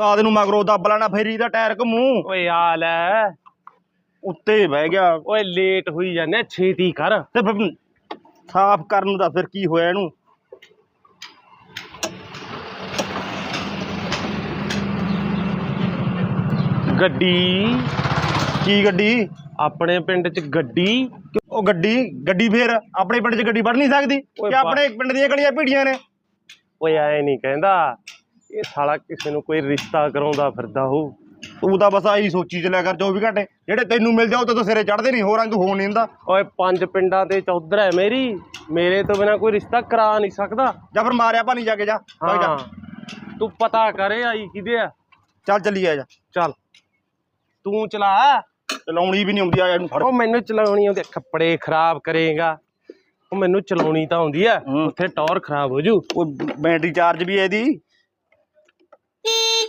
ਉਸਤਾਦ ਨੂੰ ਮਗਰੋਂ ਦੱਬ ਲੈਣਾ ਫੇਰੀ ਦਾ ਟਾਇਰ ਘਮੂ। ਓਏ ਆ ਲੈ। ਉੱਤੇ ਬਹਿ ਗਿਆ। ਓਏ ਲੇਟ ਹੋਈ ਜਾਂਦੇ ਛੇਤੀ ਕਰ। ਤੇ ਫਿਰ ਸਾਫ਼ ਕਰਨ ਤਾਂ ਫਿਰ ਕੀ ਹੋਇਆ ਇਹਨੂੰ? ਗੱਡੀ। ਕੀ ਗੱਡੀ? ਆਪਣੇ ਪਿੰਡ 'ਚ ਗੱਡੀ। ਉਹ ਗੱਡੀ ਗੱਡੀ ਫੇਰ ਆਪਣੇ ਪਿੰਡ 'ਚ ਗੱਡੀ ਵੜ ਨਹੀਂ ਸਕਦੀ? ਕਿ ਆਪਣੇ ਪਿੰਡ ਦੀਆਂ ਗਲੀਆਂ ਭੀੜੀਆਂ ਨੇ? ਓਏ ਐ ਨਹੀਂ ਕਹਿੰਦਾ। ਇਹ ਸਾਲਾ ਕਿਸੇ ਨੂੰ ਕੋਈ ਰਿਸ਼ਤਾ ਕਰਾਉਂਦਾ ਫਿਰਦਾ ਹੋ ਤੂੰ ਤਾਂ ਬਸ ਆਹੀ ਸੋਚੀ ਚੱਲਿਆ ਕਰ 24 ਘੰਟੇ। ਜਿਹੜੇ ਤੈਨੂੰ ਮਿਲ ਜਾਓ ਤੇ ਤੂੰ ਸਿਰੇ ਚੜਦੇ ਨਹੀਂ ਹੋਰਾਂ ਤੂੰ ਹੋ ਨਹੀਂ ਹੁੰਦਾ ਓਏ ਪੰਜ ਪਿੰਡਾਂ ਤੇ ਚੌਧਰ ਹੈ ਮੇਰੀ। ਮੇਰੇ ਤੋਂ ਬਿਨਾ ਕੋਈ ਰਿਸ਼ਤਾ ਕਰਾ ਨਹੀਂ ਸਕਦਾ। ਜਾਂ ਫਿਰ ਮਾਰਿਆ ਭਾਣੀ ਜਾ ਕੇ ਜਾ। ਹਾਂ। ਤੂੰ ਪਤਾ ਕਰੇ ਆਈ ਕਿਹਦੇ ਆ। ਚੱਲ ਚੱਲੀ ਆ ਜਾ। ਚੱਲ। ਤੂੰ ਚਲਾ। ਚਲਾਉਣੀ ਵੀ ਨਹੀਂ ਆਉਂਦੀ ਆ ਇਹਨੂੰ ਫੜ। ਉਹ ਮੈਨੂੰ ਚਲਾਉਣੀ ਆਉਂਦੀ ਕੱਪੜੇ ਖਰਾਬ ਕਰੇਗਾ। ਉਹ ਮੈਨੂੰ ਚਲਾਉਣੀ ਤਾਂ ਆਉਂਦੀ ਆ। ਹੂੰ। ਉੱਥੇ ਟੌਰ ਖਰਾਬ ਹੋ ਜੂ। ਉਹ ਬੈਟਰੀ ਚਾਰਜ ਵੀ ਹੈ ਇਹਦੀ। ¡Beep!